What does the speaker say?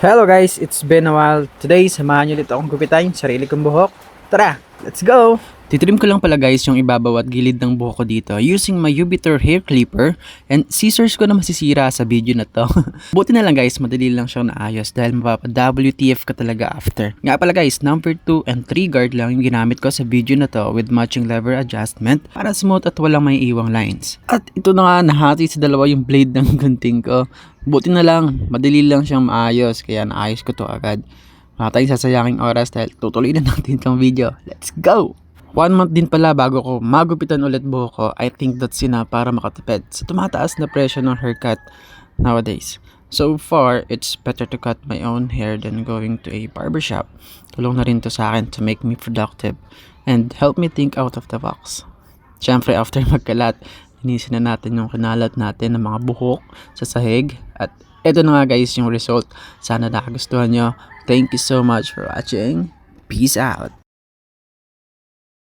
Hello guys, it's been a while. Today, samahan niyo ulit akong gupitain sarili kong buhok. Tara, let's go! Titrim ko lang pala guys yung ibabaw at gilid ng buhok ko dito using my Jupiter hair clipper and scissors ko na masisira sa video na to. Buti na lang guys, madali lang siyang naayos dahil mapapa-WTF ka talaga after. Nga pala guys, number 2 and 3 guard lang yung ginamit ko sa video na to with matching lever adjustment para smooth at walang may iwang lines. At ito na nga, nahati sa dalawa yung blade ng gunting ko. Buti na lang, madali lang siyang maayos kaya naayos ko to agad. Wala tayong sasayanging oras dahil tutuloy na natin itong video. Let's go! One month din pala bago ko magupitan ulit buhok ko, I think that's enough para makatipid sa tumataas na presyo ng haircut nowadays. So far, it's better to cut my own hair than going to a barbershop. Tulong na rin to sa akin to make me productive and help me think out of the box. Siyempre, after magkalat, linisin na natin yung kinalat natin ng mga buhok sa sahig. At eto na nga guys yung result. Sana nakagustuhan nyo. Thank you so much for watching. Peace out.